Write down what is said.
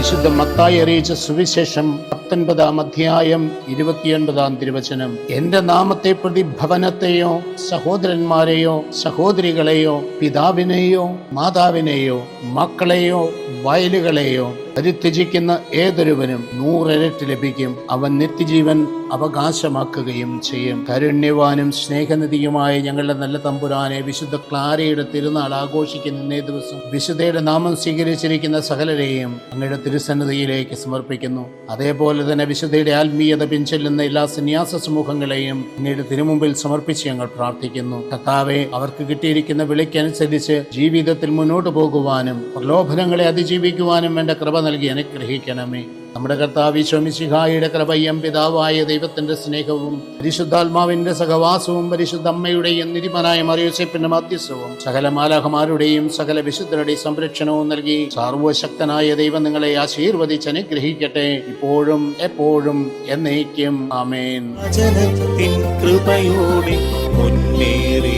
വിശുദ്ധ മത്തായി അറിയിച്ച സുവിശേഷം പത്തൊൻപതാം അധ്യായം ഇരുപത്തിയൊൻപതാം തിരുവചനം. എന്റെ നാമത്തെ പ്രതി ഭവനത്തെയോ സഹോദരന്മാരെയോ സഹോദരികളെയോ പിതാവിനെയോ മാതാവിനെയോ മക്കളെയോ വയലുകളെയോ പരിത്യജിക്കുന്ന ഏതൊരുവനും നൂറിരട്ടി ലഭിക്കും. അവൻ നിത്യജീവൻ അവകാശമാക്കുകയും ചെയ്യും. കരുണ്യവാനും സ്നേഹനിധിയുമായ ഞങ്ങളുടെ നല്ല തമ്പുരാനെ വിശുദ്ധ ക്ലാരയുടെ തിരുനാൾ ആഘോഷിക്കുന്ന ഇന്നേ ദിവസം വിശുദ്ധയുടെ നാമം സ്വീകരിച്ചിരിക്കുന്ന സകലരെയും അങ്ങയുടെ തിരുസന്നിധിയിലേക്ക് സമർപ്പിക്കുന്നു. അതേപോലെ തന്നെ വിശുദ്ധയുടെ ആത്മീയത പിൻചെല്ലുന്ന എല്ലാ സന്യാസ സമൂഹങ്ങളെയും അങ്ങയുടെ തിരുമുമ്പിൽ സമർപ്പിച്ച് ഞങ്ങൾ പ്രാർത്ഥിക്കുന്നു. കർത്താവെ അവർക്ക് കിട്ടിയിരിക്കുന്ന വിളിക്കനുസരിച്ച് ജീവിതത്തിൽ മുന്നോട്ട് പോകുവാനും പ്രലോഭനങ്ങളെ അതിജീവിക്കുവാനും വേണ്ട കൃപ നൽകി അനുഗ്രഹിക്കണമേ. നമ്മുടെ കർത്താവ് ശോമിശിഹായുടെ കൃപയും പിതാവായ ദൈവത്തിന്റെ സ്നേഹവും പരിശുദ്ധാത്മാവിന്റെ സഹവാസവും പരിശുദ്ധ അമ്മയുടെയും നിരിമനായ മറിയോസെപ്പിന്റെ മധ്യസ്ഥവും സകല മാലാഹമാരുടെയും സകല വിശുദ്ധരുടെയും സംരക്ഷണവും നൽകി സർവശക്തനായ ദൈവം നിങ്ങളെ ആശീർവദിച്ച് അനുഗ്രഹിക്കട്ടെ. ഇപ്പോഴും എപ്പോഴും എന്നേക്കും. ആമേൻ. കൃപയോടെ മുന്നേറി